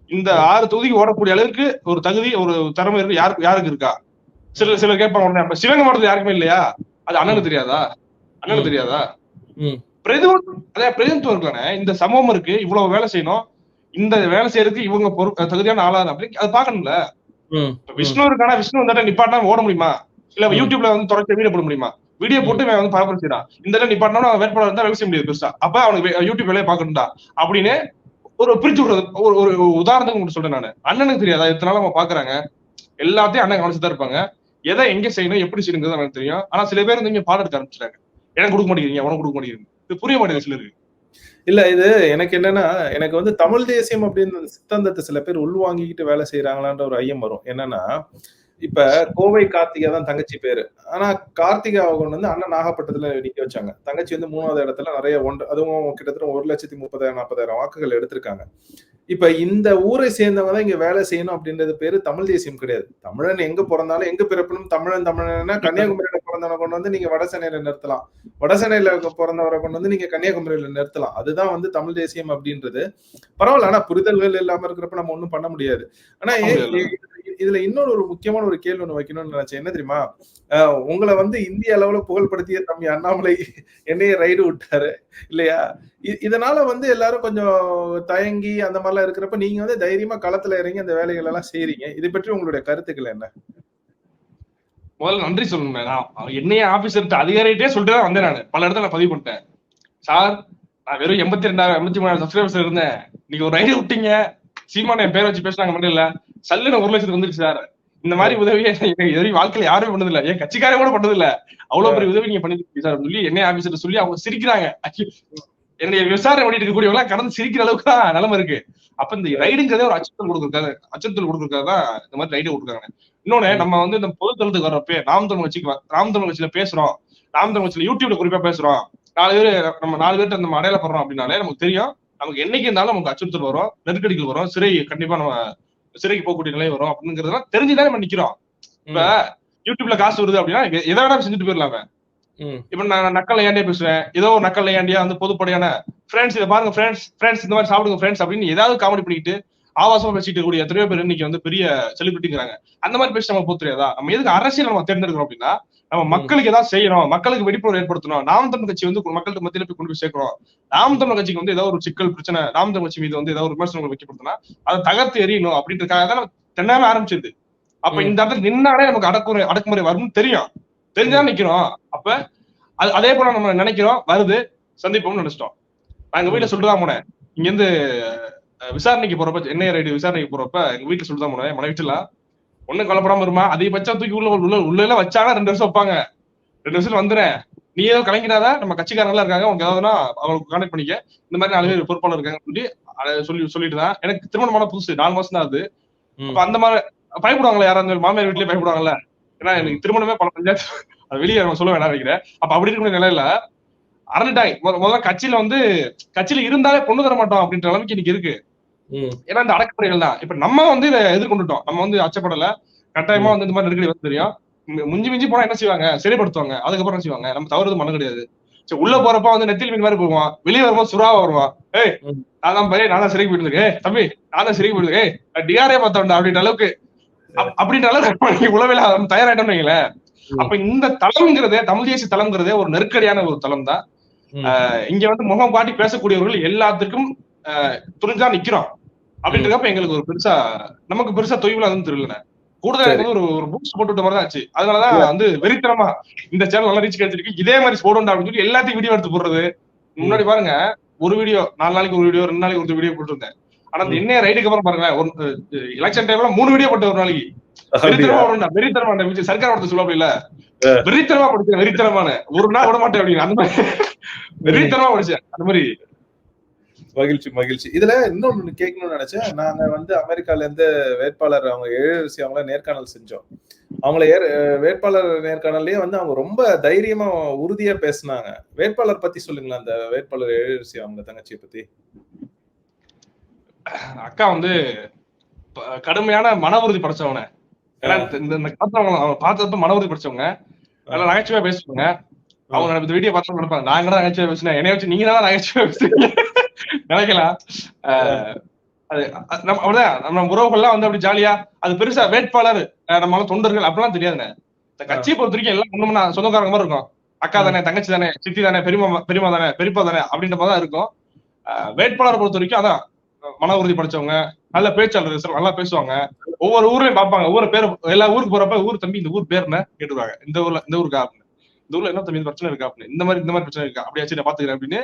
இந்த ஆறு தொகுதிக்கு ஓடக்கூடிய அளவுக்கு ஒரு தகுதி ஒரு திறமை இருக்கு. யாருக்கு யாருக்கு இருக்கா? சில சிலர் கேட்பாங்க உடனே அப்ப சிவகங்கை மாவட்டத்துல யாருக்குமே இல்லையா? அது அண்ணனுக்கு தெரியாதா? அண்ணனுக்கு. தெரியாதா. பிரதிநிதித்துவம் அதே பிரதிநிதித்துவம் இருக்கலானே இந்த சமூகம் இருக்கு இவ்வளவு வேலை செய்யணும் இந்த வேலை செய்யறதுக்கு இவங்க பொறு- தகுதியான ஆளா அப்படி அதை பாக்கணும்ல விஷ்ணு இருக்கானா விஷ்ணு வந்தாட்டா நிப்பாட்டினா ஓட முடியுமா? இல்ல. யூடியூப்ல வந்து தொடர்ச்சி வீடியோ போட முடியுமா? வீடியோ போட்டு வந்து பரபரம் செய்யறான் இந்த இடம் நிப்பாட்டினா அவன் வேட்பாளர் இருந்தா வேலை செய்ய முடியாது பெருசா. அப்ப அவனுக்கு யூடியூப் வேலையை பாக்கணும்டா அப்படின்னு ஒரு பிரிச்சு விடுறது. ஒரு ஒரு உதாரணத்துக்கு உங்களுக்கு சொல்றேன் நானு. அண்ணனுக்கு தெரியாதா. இத்தனை நாள் அவங்க பாக்குறாங்க. எல்லாத்தையும் அண்ணன் கவனிச்சு தான் இருப்பாங்க. எதை எங்க செய்யணும் எப்படி செய்யணுங்கிறது எனக்கு தெரியும். ஆனா சில பேர் வந்து இங்க பாடம் எடுக்க ஆரம்பிச்சிட்டாங்க. எனக்கு கொடுக்க மாட்டேங்கிறீங்க உனக்கு கொடுக்க மாட்டேங்கிறீங்க. இது புரிய மாட்டேங்குது சிலருக்கு. இல்ல இது எனக்கு என்னன்னா எனக்கு வந்து தமிழ் தேசியம் அப்படின்னு சித்தாந்தத்தை சில பேர் உள்வாங்கிக்கிட்டு வேலை செய்யறாங்களான்ற ஒரு ஐயம் வரும். என்னன்னா இப்ப கோவை கார்த்திகா தான் தங்கச்சி பேரு. ஆனா கார்த்திகாவை கொண்டு வந்து அண்ணன் நாகப்பட்டினத்துல நிக்க வச்சாங்க. தங்கச்சி வந்து மூணாவது இடத்துல நிறைய ஒன்று அதுவும் கிட்டத்தட்ட ஒரு லட்சத்தி முப்பதாயிரம் நாற்பதாயிரம் வாக்குகள் எடுத்திருக்காங்க. இப்ப இந்த ஊரை சேர்ந்தவங்க தான் இங்க வேலை செய்யணும் அப்படின்றது பேரு தமிழ் தேசியம் கிடையாது. தமிழன் எங்க பிறந்தாலும் எங்க பிறப்பினும் தமிழன் தமிழன்னா கன்னியாகுமரியில பிறந்தவனை கொண்டு வந்து நீங்க வடசென்னையில நிறுத்தலாம். வடசென்னையில பிறந்தவரை கொண்டு வந்து நீங்க கன்னியாகுமரியில நிறுத்தலாம். அதுதான் வந்து தமிழ் தேசியம் அப்படின்றது. பரவாயில்ல ஆனா புரிதல்கள் இல்லாம இருக்கிறப்ப நம்ம ஒண்ணும் பண்ண முடியாது. ஆனா இதுல இன்னொரு ஒரு முக்கியமான ஒரு கேள்வி ஒண்ணு வைக்கணும்னு நினைச்சேன். என்ன தெரியுமா? உங்களை வந்து இந்திய அளவுல புகழ்படுத்திய தம்பி அண்ணாமலை என்னைய ரைடு விட்டாரு. இல்லையா? இதனால வந்து எல்லாரும் கொஞ்சம் தயங்கி அந்த மாதிரிலாம் இருக்கிறப்ப நீங்க வந்து தைரியமா களத்துல இறங்கி அந்த வேலைகள் எல்லாம் செய்யறீங்க இதை பற்றி உங்களுடைய கருத்துக்கள் என்ன? முதல்ல நன்றி சொல்லணுங்க நான் என்னைய ஆபீசர் அதிகாரிட்டே சொல்லிட்டு தான் வந்தேன் நான். பல இடத்துல நான் பதிவு பண்ணிட்டேன். சார் நான் வெறும் எண்பத்தி ரெண்டாயிரம் எண்பத்தி மூணாயிரம் சப்ஸ்கிரைபர்ஸ் இருந்தேன். நீங்க ஒரு ரைடு விட்டீங்க. சீமான என் பேரை வச்சு பேசுனாங்க மட்டும் இல்ல. சல்லுன்னு ஒரு லட்சத்துக்கு வந்துருச்சு சார். இந்த மாதிரி உதவியை [LAUGHS] வரைக்கும் வாழ்க்கையில யாருமே பண்ணது இல்ல என் கட்சிக்காரன் கூட பண்ணது இல்ல அவ்வளவு பெரிய உதவி நீங்க பண்ணிருக்கீங்க சார். சொல்லி என்ன ஆபீசர் சொல்லி அவங்க சிரிக்கிறாங்க. என்னுடைய விசாரணை பண்ணிட்டு இருக்கக்கூடியவங்க எல்லாம் கடந்து சிரிக்கிற அளவுக்கு தான் நிலைமை இருக்கு. அப்ப இந்த ரைடுங்கிறதே ஒரு அச்சுறுத்தல் கொடுக்குறதுக்காக அச்சுறுத்தல் கொடுக்குறதுக்காக தான் இந்த மாதிரி ரைடு கொடுக்குறாங்க. இன்னொன்னு நம்ம வந்து இந்த பொதுத்தளத்துக்கு வர்றப்ப நாம் தமிழ் கட்சிக்கு நாம் தமிழ் கட்சியில பேசுறோம். நாம் தமிழ் கட்சியில யூடியூப்ல குறிப்பா பேசுறோம். நாலு பேர் நம்ம நாலு பேர்ட்ட நம்ம அடையாளப்படுறோம் அப்படின்னாலே நமக்கு தெரியும். நமக்கு என்னைக்கு இருந்தாலும் நமக்கு அச்சுறுத்தல் வரும் நெருக்கடிகள் வரும். சிறை கண்டிப்பா நம்ம சிறைக்கு போகக்கூடிய நிலை வரும் அப்படிங்கறதெல்லாம் தெரிஞ்சுதான் நம்ம நிக்கிறோம். இப்ப யூடியூப்ல காசு வருது அப்படின்னா எதை வேணா செஞ்சுட்டு போயிடலாமே இப்ப நான் நக்கல் ஏண்டியா பேசுவேன். ஏதோ ஒரு நக்கல் ஏண்டியா வந்து பொதுப்படையான ஃப்ரெண்ட்ஸ் இதை பாருங்க ஃப்ரெண்ட்ஸ் ஃப்ரெண்ட்ஸ் இந்த மாதிரி சாப்பிடுங்க ஃப்ரெண்ட்ஸ் அப்படின்னு ஏதாவது காமெடி பண்ணிட்டு ஆபாசமா பேசிட்டு கூடிய எத்தனையோ பேர் இன்னைக்கு வந்து பெரிய செலிபிரிட்டிங்கிறாங்க அந்த மாதிரி பேசி நம்ம போக தெரியாதா? நம்ம எதுக்கு அரசியல் நம்ம தேர்ந்தெடுக்கிறோம் அப்படின்னா நம்ம மக்களுக்கு ஏதாவது செய்யணும் மக்களுக்கு வெடிப்புணர்வு ஏற்படுத்தணும். நாம் தமிழ் கட்சி வந்து மக்களுக்கு மத்தியில போய் கொண்டு போய் சேர்க்கணும். நாம் தமிழ் கட்சிக்கு வந்து ஏதாவது ஒரு சிக்கல் பிரச்சனை நாம் தமிழ் கட்சி மீது வந்து ஏதாவது ஒரு விமர்சனங்கள் வைக்கப்படுதுன்னா அதை தகர்த்து எறியணும் அப்படின்றதுக்காக தான் தென்னாம ஆரம்பிச்சது. அப்ப. இந்த இடத்துல நின்னாலே நமக்கு அடக்குமுறை அடக்குமுறை வரும்னு தெரியும். தெரிஞ்சா நிக்கிறோம். அப்ப அது அதே போல நம்ம நினைக்கிறோம் வருது சந்திப்போம்னு நினைச்சிட்டோம். நான் எங்க வீட்டுல சொல்லிட்டு தான் போனேன். இங்க இருந்து விசாரணைக்கு போறப்ப என்ஐ ரைடு விசாரணைக்கு போறப்ப எங்க வீட்டுல சொல்லிட்டு தான் போனேன் மனைவிட்டுலாம் ஒண்ணும் கலப்படாம இருமா? அதிகபட்சம் தூக்கி உள்ள உள்ள உள்ள வச்சாங்கன்னா ரெண்டு வருஷம் வைப்பாங்க. ரெண்டு வருஷம் வந்துறேன் நீ ஏதோ கலங்கிடாத நம்ம கட்சிக்காரங்க எல்லாம் இருக்காங்க உங்க ஏதாவதுனா அவங்களுக்கு கான்டாக்ட் பண்ணிக்க. இந்த மாதிரி நாலு பேர் பொறுப்பாளர் இருக்காங்க சொல்லி சொல்லி சொல்லிட்டு தான். எனக்கு திருமணமான புதுசு நாலு மாசம் தான் அது. அப்ப அந்த மாதிரி பயப்படுவாங்களா யாரா இருந்தாலும் மாமியார் வீட்லயே பயப்படுவாங்கல்ல. ஏன்னா எனக்கு திருமணமே பல பஞ்சாயத்து அது வெளியே நம்ம சொல்ல வேணாம் நினைக்கிறேன். அப்ப அப்படி இருக்கிற நிலையில முத- முதல்ல கட்சியில வந்து கட்சியில இருந்தாலே பொண்ணு தர மாட்டோம் அப்படின்ற அளவுக்கு இன்னைக்கு இருக்கு. ஏன்னா இந்த அடக்குமுறைகள் தான். இப்ப நம்ம வந்து இதை எதிர்கொண்டுட்டோம். நம்ம வந்து அச்சப்படல. கட்டாயமா வந்து இந்த மாதிரி நெருக்கடி வந்து தெரியும். மிஞ்சி மிஞ்சி போனா என்ன செய்வாங்க? சரிப்படுத்துவாங்க. அதுக்கப்புறம் என்ன செய்வாங்க? நம்ம தவறுது மண்ணு கிடையாது. சரி உள்ள போறப்ப வந்து நெத்தில் மீன் மாதிரி போவான் வெளியே வரும்போது சுறாவா வருவான் ஏய். நான் தான் பையன். நான் சிறைக்கு போயிட்டு இருக்கேன். தம்பி நான் தான் சிறைக்கு போயிட்டு இருக்கேன். டிஆர்ஏ பார்த்தோம்டா அப்படின்ற அளவுக்கு. அப்- அப்படின்ற அளவுக்கு உளவில தயாராயிட்டோம்னு வைங்களேன். அப்ப இந்த தளம்ங்கிறதே தமிழ் தேசிய தளம்ங்கிறதே ஒரு நெருக்கடியான ஒரு தளம் தான். இங்க வந்து முகம் காட்டி பேசக்கூடியவர்கள் எல்லாத்துக்கும் துணிஞ்சா நிக்கிறோம்? அப்படின்றப்ப எங்களுக்கு ஒரு பெருசா நமக்கு பெருசா தொய்வுல அதுவும் தெரியல கூடுதல் எனக்கு ஒரு ஒரு பூஸ்ட் போட்டு விட்ட மாதிரி தான் ஆச்சு. அதனாலதான் வந்து வெறித்தனமா இந்த சேனல் நல்லா ரீச் கிடைச்சிருக்கு. இதே மாதிரி போடுண்டா அப்படின்னு சொல்லி எல்லாத்தையும் வீடியோ எடுத்து போடுறது. முன்னாடி பாருங்க ஒரு வீடியோ நாலு நாளைக்கு ஒரு வீடியோ ரெண்டு நாளைக்கு ஒரு வீடியோ போட்டுருந்தேன். ஆனா அந்த என்ன ரைடுக்கு அப்புறம் பாருங்க ஒரு எலெக்ஷன் டைம்ல மூணு வீடியோ போட்டு ஒரு நாளைக்கு? வெறித்தனமா வரும்டா வெறித்தனமா விஜய் சர்க்கார் ஒருத்தர் சொல்லுவாப்ல இல்ல வெறித்தனமா படிச்சேன் வெறித்தனமான ஒரு நாள் விட மாட்டேன் அப்படின்னு. அந்த மாதிரி. வெறித்தனமா படிச்சேன் அந்த மாதிரி. மகிழ்ச்சி மகிழ்ச்சி. இதுல இன்னொன்னு கேட்கணும்னு நினைச்சேன். நாங்க வந்து அமெரிக்கால இருந்து வேட்பாளர் அவங்க எழுசி அவங்கள நேர்காணல் செஞ்சோம். அவங்கள ஏர் வேட்பாளர் நேர்காணல்லயே வந்து அவங்க ரொம்ப தைரியமா உறுதியா பேசுனாங்க. வேட்பாளர் பத்தி சொல்லுங்களேன் அந்த வேட்பாளர் எழுசி அவங்க தங்கச்சியை பத்தி. அக்கா வந்து கடுமையான மன உறுதி படைச்சவங்க. ஏன்னா இந்த காலத்துல அவங்க பார்த்தப்ப மன உறுதி படைச்சவங்க. நல்லா நகைச்சுவையா பேசுவாங்க. அவங்க இந்த வீடியோ பார்த்து நினைப்பாங்க நாங்க தான் நகைச்சுவையா பேசினேன்? என்னைய வச்சு நீங்க தான் நகைச்சுவையா பேசுறீங்க? நினைக்கலாம். அது நம்ம அவ்வளவுதான். நம்ம உறவுகள்லாம் வந்து அப்படி ஜாலியா அது பெருசா வேட்பாளர் அஹ் நம்ம எல்லாம் தொண்டர்கள் அப்படிலாம் தெரியாதுங்க இந்த கட்சியை பொறுத்த வரைக்கும் எல்லாம் ஒண்ணுமே சொந்தக்காரங்க மாதிரி இருக்கும். அக்கா தானே தங்கச்சி தானே சித்தி தானே பெரியமா பெரியமா தானே பெரியப்பா தானே அப்படின்ற மாதிரி தான் இருக்கும். வேட்பாளரை பொறுத்த வரைக்கும் அதான் மன உறுதி படிச்சவங்க நல்ல பேச்சாளர் சார் நல்லா பேசுவாங்க. ஒவ்வொரு ஊர்லயும் பார்ப்பாங்க. ஒவ்வொரு பேர் எல்லா ஊருக்கு போறப்ப ஊர் தம்பி இந்த ஊர் பேர் என்ன கேட்டுருவாங்க. இந்த ஊர்ல இந்த ஊருக்கா அப்படின்னு. இந்த ஊர்ல என்ன தம்பி இந்த பிரச்சனை இருக்கா அப்படின்னு. இந்த மாதிரி இந்த மாதிரி பிரச்சனை இருக்கா? அப்படியாச்சும் நான் பாத்துக்கிறேன் அப்படின்னு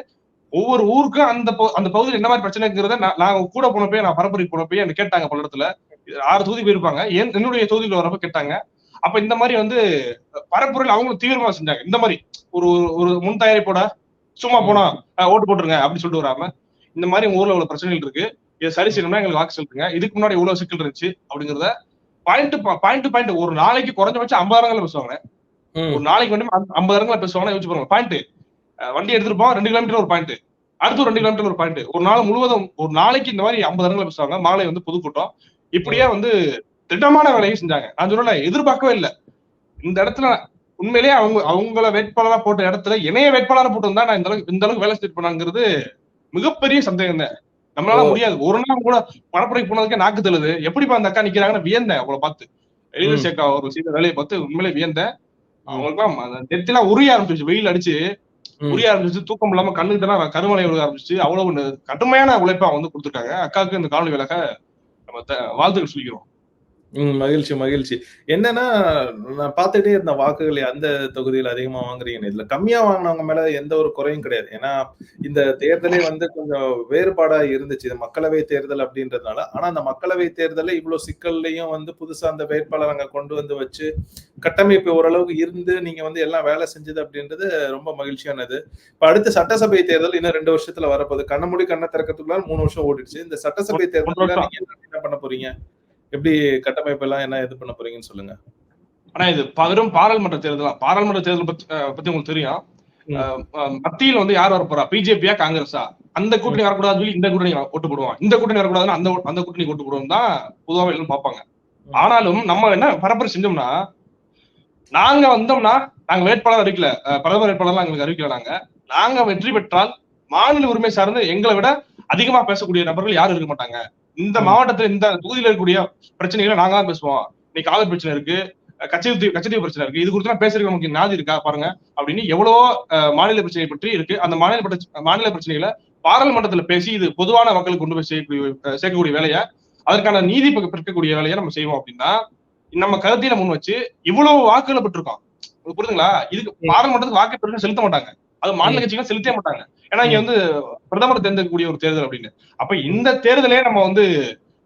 ஒவ்வொரு ஊருக்கும் அந்த அந்த பகுதியில் என்ன மாதிரி பிரச்சனைங்கிறத நான் நான் கூட போனப்பே நான் பரப்புரைக்கு போனப்பே என்ன கேட்டாங்க பல இடத்துல. ஆறு தொகுதி போயிருப்பாங்க. என் என்னுடைய தொகுதியில் வரப்ப கேட்டாங்க. அப்ப இந்த மாதிரி வந்து பரப்புரையில் அவங்களும் தீவிரமா செஞ்சாங்க. இந்த மாதிரி ஒரு ஒரு- முன் தயாரிப்போட சும்மா போனா ஓட்டு போட்டுருங்க அப்படின்னு சொல்லிட்டு வராம இந்த மாதிரி உங்க ஊர்ல இவ்வளவு பிரச்சனைகள் இருக்கு. இதை சரி செய்யணும்னா எங்களுக்கு வாக்கு செலுத்துங்க இதுக்கு முன்னாடி இவ்வளவு சிக்கல் இருந்துச்சு அப்படிங்கறத பாயிண்ட் பாயிண்ட் பாயிண்ட் ஒரு நாளைக்கு குறைஞ்சபட்சம் ஐம்பதாயிரங்கள பேசுவாங்க. ஒரு நாளைக்கு வந்து ஐம்பதாயிரங்கள பேசுவாங்க யோசிச்சு பாருங்க. பாயிண்ட் வண்டி எடுத்துட்டு போவோம். ரெண்டு கிலோமீட்டர் ஒரு பாயிண்ட் அடுத்து ஒரு ரெண்டு கிலோமீட்டர் ஒரு பாயிண்ட் ஒரு நாள் முழுவதும் ஒரு நாளைக்கு இந்த மாதிரி ஐம்பதாயிரங்கள பேசுவாங்க மாலை வந்து பொதுக்கூட்டம். இப்படியே வந்து திட்டமான வேலையை செஞ்சாங்க. நான் சொல்லல எதிர்பார்க்கவே இல்லை. இந்த இடத்துல உண்மையிலேயே அவங்க அவங்கள வேட்பாளரா போட்ட இடத்துல இணைய வேட்பாளரா போட்டு வந்தா நான் இந்த அளவுக்கு இந்த அளவுக்கு வேலை செஞ்சு பண்ணாங்கிறது மிகப்பெரிய சந்தேகம் தான். நம்மளால. முடியாது. ஒரு நாள் கூட பரப்புரை போனதுக்கே நாக்கு தள்ளுது. எப்படிப்பா அந்த அக்கா நிக்கிறாங்கன்னு வியந்தேன் அவங்கள பார்த்து. எழில. சேக்கா ஒரு செய்த வேலையை பார்த்து உண்மையிலே வியந்தேன். அவங்களுக்குலாம் நெத்திலாம் உரிய ஆரம்பிச்சிருச்சு. வெயில் அடிச்சு. புரிய ஆரம்பிச்சு தூக்கம் இல்லாம கண்ணுக்கு தான் கருமலை விழுக ஆரம்பிச்சு அவ்வளவு ந- கடுமையான உழைப்பா வந்து கொடுத்துருக்காங்க. அக்காவுக்கு இந்த காணொலி விலக நம்ம வாழ்த்துக்கள் சொல்லிக்கிறோம். மகிழ்ச்சி, மகிழ்ச்சி. என்னன்னா, நான் பார்த்துட்டே இருந்தேன் வாக்குகள் அந்த தொகுதியில அதிகமா வாங்குறீங்கன்னு. இதுல கம்மியா வாங்குனவங்க மேல எந்த ஒரு குறையும் கிடையாது. ஏன்னா, இந்த தேர்தலே வந்து கொஞ்சம் வேறுபாடா இருந்துச்சு. இது மக்களவை தேர்தல் அப்படின்றதுனால. ஆனா, அந்த மக்களவை தேர்தல்ல இவ்ளோ சிக்கல்லயும் வந்து புதுசா அந்த வேட்பாளர் அங்க கொண்டு வந்து வச்சு, கட்டமைப்பு ஓரளவுக்கு இருந்து நீங்க வந்து எல்லாம் வேலை செஞ்சது அப்படின்றது ரொம்ப மகிழ்ச்சியானது. இப்ப அடுத்து சட்டசபை தேர்தல் இன்னும் 2 வருஷத்துல வரப்போகுது. கண்ண மூடி கண்ண திறக்கறதுக்குள்ள 3 வருஷம் ஓடிடுச்சு. இந்த சட்டசபை. நீங்க என்ன பண்ண போறீங்க? எப்படி கட்டமைப்பு எல்லாம் என்ன இது பண்ண போறீங்கன்னு சொல்லுங்க. ஆனா இது வெறும் பாராளுமன்ற தேர்தல் பாராளுமன்ற தேர்தல் பத்தி பத்தி உங்களுக்கு தெரியும். மத்தியில் வந்து யார் வர போறா பிஜேபியா காங்கிரஸா? அந்த கூட்டணி வரக்கூடாதுன்னு சொல்லி இந்த கூட்டணி ஓட்டு போடுவான் இந்த கூட்டணி வரக்கூடாதுன்னு அந்த அந்த கூட்டணி ஓட்டு போடுவோம் தான் பொதுவாக எல்லாரும் பார்ப்பாங்க. ஆனாலும் நம்ம என்ன பரப்புரை செஞ்சோம்னா நாங்க வந்தோம்னா நாங்க வேட்பாளர் அறிவிக்கல. பிரதமர் வேட்பாளர்லாம் எங்களுக்கு அறிவிக்கல நாங்க. நாங்க வெற்றி பெற்றால் மாநில உரிமை சார்ந்து எங்களை விட அதிகமா பேசக்கூடிய நபர்கள் யாரும் இருக்க மாட்டாங்க. இந்த. மாவட்டத்துல இந்த தொகுதியில இருக்கக்கூடிய பிரச்சனைகளை நாங்க தான் பேசுவோம். இன்னைக்கு காதல் பிரச்சனை இருக்கு அஹ் கச்சத்தீவு கச்சத்தீவு பிரச்சனை இருக்கு. இது குறித்து பேசுறதுக்கு நமக்கு நாதி இருக்கா பாருங்க. அப்படின்னு எவ்வளவோ மாநில பிரச்சனை பற்றி இருக்கு. அந்த மாநில மாநில பிரச்சனைகளை பாராளுமன்றத்துல பேசி இது பொதுவான மக்களுக்கு கொண்டு போய் சேர்க்கக்கூடிய அஹ், சேர்க்கக்கூடிய வேலையை அதற்கான நீதி பெ- பெருக்கக்கூடிய வேலையை நம்ம செய்வோம் அப்படின்னா நம்ம கருத்தியில முன் வச்சு இவ்வளவு வாக்குகளை பெற்றிருக்கோம். புரியுதுங்களா? இதுக்கு. பாராளுமன்றத்துக்கு வாக்கு பெருக்க செலுத்த மாட்டாங்க. அது மாநில. கட்சிகள் செலுத்தவே மாட்டாங்க. ஏன்னா இங்க. வந்து பிரதமர் தேர்ந்தெடுக்கக்கூடிய ஒரு தேர்தல் அப்படின்னு. அப்ப இந்த தேர்தலே நம்ம வந்து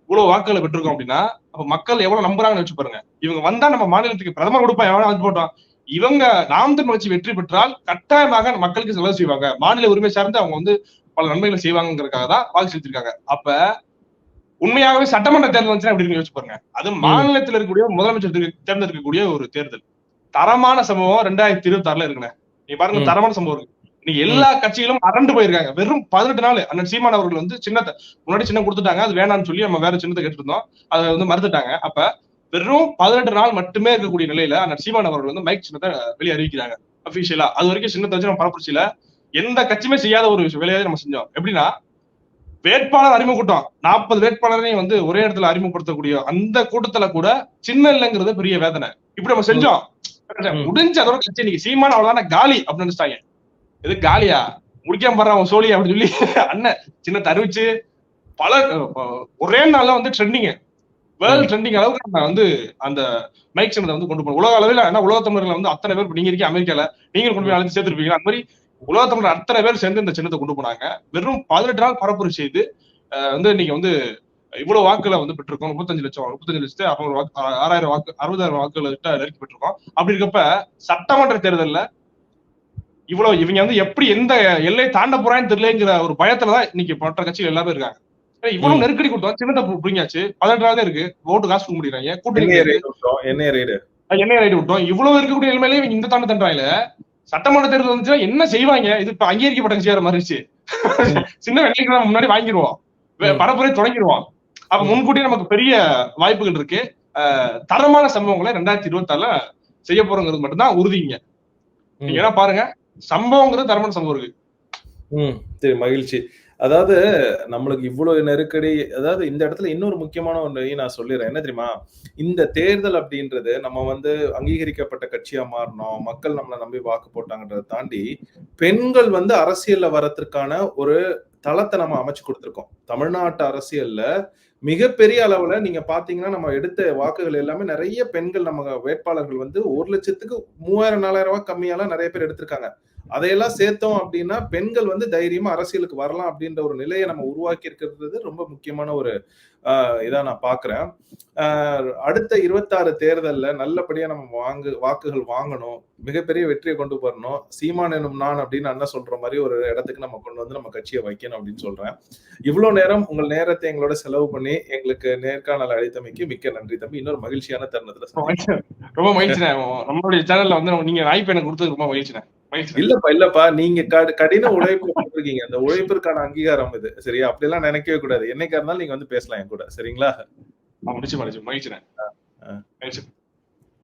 இவ்வளவு வாக்குகளை பெற்றிருக்கோம் அப்படின்னா அப்ப மக்கள் எவ்வளவு நம்புறாங்கன்னு வச்சு பாருங்க. இவங்க வந்தா நம்ம மாநிலத்துக்கு பிரதமர் கொடுப்பா எவனா வந்து போட்டோம் இவங்க நாம் தமிழ் கட்சி வெற்றி பெற்றால் கட்டாயமாக மக்களுக்கு செலவு செய்வாங்க. மாநில உரிமை சார்ந்து அவங்க வந்து பல நன்மைகளை செய்வாங்கிறதுக்காக தான் வாக்கு செலுத்திருக்காங்க அப்ப உண்மையாகவே சட்டமன்ற தேர்தல் வந்துச்சுன்னா எப்படி யோசிச்சு பாருங்க. அது மாநிலத்தில் இருக்கக்கூடிய முதலமைச்சர் தேர்ந்து- தேர்ந்தெடுக்கக்கூடிய ஒரு தேர்தல். தரமான சம்பவம் ரெண்டாயிரத்தி இருபத்தி ஆறுல இருக்குண்ணே. நீ பாருங்க. தரமான சம்பவம் இருக்கு. இன்னைக்கு எல்லா கட்சிகளும் அரண்டு போயிருக்காங்க. வெறும் பதினெட்டு நாள் அண்ணன் சீமான் அவர்கள் வந்து சின்னத்தை முன்னாடி சின்னம் கொடுத்துட்டாங்க. அது வேணாம்னு சொல்லி நம்ம வேற சின்னத்தை கேட்டிருந்தோம். அதை வந்து மறுத்துட்டாங்க. அப்ப வெறும் பதினெட்டு நாள் மட்டுமே இருக்கக்கூடிய நிலையில அண்ணன் சீமான் அவர்கள் வந்து மைக் சின்னத்தை வெளியே அறிவிக்கிறாங்க. அபிஷியலா அது வரைக்கும் சின்னத்தை வச்சு நம்ம பரப்புச்சில எந்த கட்சியுமே செய்யாத ஒரு வேலையை நம்ம செஞ்சோம். எப்படின்னா வேட்பாளர் அறிமுக கூட்டம் நாற்பது வேட்பாளரையும் வந்து ஒரே இடத்துல அறிமுகப்படுத்தக்கூடிய அந்த கூட்டத்துல கூட சின்ன இல்லைங்கிறது பெரிய வேதனை. இப்படி நம்ம செஞ்சோம். முடிஞ்ச அதோட கட்சி இன்னைக்கு சீமான் அவ்வளவுதான காலி அப்படின்னு நினைச்சிட்டாங்க. இது காலியா? முடிக்காம பாரு அவன் சோழி அப்படின்னு சொல்லி அண்ணன் சின்னத்தை அறிவிச்சு பல ஒரே நாள்ல வந்து ட்ரெண்டிங் வேர்ல்ட் ட்ரெண்டிங் அளவுக்கு நம்ம வந்து அந்த மைக் சின்னத்தை வந்து கொண்டு போகணும். உலக அளவில் ஏன்னா உலக தமிழர்கள் வந்து அத்தனை பேர் நீங்க இருக்கீங்க அமெரிக்கால. நீங்க கொண்டு போய் அழைத்து சேர்த்திருப்பீங்க. அந்த மாதிரி உலக தமிழர் அத்தனை பேர் சேர்ந்து இந்த சின்னத்தை கொண்டு போனாங்க. வெறும் பதினெட்டு நாள் பரப்புரை செய்து வந்து இன்னைக்கு வந்து இவ்வளவு வாக்குகளை வந்து பெற்றிருக்கோம். முப்பத்தஞ்சு லட்சம் முப்பத்தஞ்சு லட்சத்து அப்புறம் வாக்கு ஆறாயிரம் வாக்கு அறுபதாயிரம் வாக்குகளை கிட்ட நெருக்கி பெற்றிருக்கோம். அப்படி இருக்கப்ப சட்டமன்ற தேர்தல்ல இவ்வளவு இவங்க வந்து எப்படி எந்த எல்லை தாண்ட போறான்னு தெரியலங்கிற ஒரு பயத்துலதான் இன்னைக்கு மற்ற கட்சிகள் எல்லாமே இருக்காங்க இவ்வளவு. நெருக்கடி கொடுத்தோம் சின்னத்தை புடிங்காச்சு பதினெட்டு நாள் தான் இருக்கு ஓட்டு காசு கொடுக்க முடியறாங்க கூட்டணி கிடையாது. ரைடு. எண்ணெய் ரைடு. விட்டோம் இவ்வளவு இருக்கக்கூடிய நிலைமையில இவங்க இந்த தாண்ட தண்டாயில சட்டமன்ற தேர்தல் வந்துச்சுன்னா என்ன செய்வாங்க இது இப்ப அங்கீகரிக்கப்பட்ட கட்சியார மாறிடுச்சு சின்ன வெள்ளைக்கு நம்ம முன்னாடி வாங்கிடுவோம். பரப்புரை தொடங்கிடுவோம் அப்ப. முன்கூட்டியே நமக்கு பெரிய வாய்ப்புகள் இருக்கு தரமான சம்பவங்களை ரெண்டாயிரத்தி இருபத்தி ஆறுல செய்ய போறோங்கிறது மட்டும்தான் உறுதிங்க. நீங்க என்ன பாருங்க சம்பவங்கிறது தர்மன் சம்பவம் இருக்கு ம். சரி மகிழ்ச்சி. அதாவது நம்மளுக்கு இவ்வளவு நெருக்கடி அதாவது இந்த இடத்துல இன்னொரு முக்கியமான ஒன்றையும் நான் சொல்லிடுறேன். என்ன தெரியுமா? இந்த தேர்தல் அப்படின்றது நம்ம வந்து அங்கீகரிக்கப்பட்ட கட்சியா மாறினோம் மக்கள் நம்மளை நம்பி வாக்கு போட்டாங்கன்றதை தாண்டி, பெண்கள் வந்து அரசியல்ல வரதுக்கான ஒரு தளத்தை நம்ம அமைச்சு கொடுத்துருக்கோம் தமிழ்நாட்டு அரசியல்ல மிகப்பெரிய அளவுல நீங்க பாத்தீங்கன்னா நம்ம எடுத்த வாக்குகள் எல்லாமே நிறைய பெண்கள் நம்ம வேட்பாளர்கள் வந்து ஒரு லட்சத்துக்கு மூவாயிரம் நாலாயிரம் ரூபாய் கம்மியெல்லாம் நிறைய பேர் எடுத்திருக்காங்க. அதையெல்லாம் சேர்த்தோம் அப்படின்னா, பெண்கள் வந்து தைரியமா அரசியலுக்கு வரலாம் அப்படின்ற ஒரு நிலைய நம்ம உருவாக்கி இருக்கிறது ரொம்ப முக்கியமான ஒரு அ இதா நான் பாக்குறேன் அடுத்த 26 தேர்தல்ல நல்லபடியா நம்ம வாங்கு வாக்குகள் வாங்கணும். மிகப்பெரிய வெற்றியை கொண்டு வரணும். சீமான் எனும் நான் அப்படின்னு அண்ணன் சொல்ற மாதிரி ஒரு இடத்துக்கு நம்ம கொண்டு வந்து நம்ம கட்சியை வைக்கணும் அப்படின்னு சொல்றேன். இவ்ளோ நேரம் உங்கள் நேரத்தை எங்களோட செலவு பண்ணி எங்களுக்கு நேர்காணல் அளித்தமைக்கு மிக்க நன்றி தம்பி. இன்னொரு மகிழ்ச்சியான தருணத்துல ரொம்ப மகிழ்ச்சி நம்மளுடைய சேனல்ல வந்து நீங்க வாய்ப்பு எனக்கு கொடுத்தது ரொம்ப மகிழ்ச்சிண்ணே மகிழ்ச்சி இல்லப்பா, இல்லப்பா. நீங்க கடு கடின உழைப்பு போட்டிருக்கீங்க. அந்த உழைப்பிற்கான அங்கீகாரம் இது. சரியா? அப்படியெல்லாம் நினைக்கவே கூடாது. என்னைக்கா இருந்தாலும் நீங்க வந்து பேசலாம் என் கூட. சரிங்களா? முடிச்சு மகிழ்ச்சி மகிழ்ச்சிண்ணே ஆ. மகிழ்ச்சி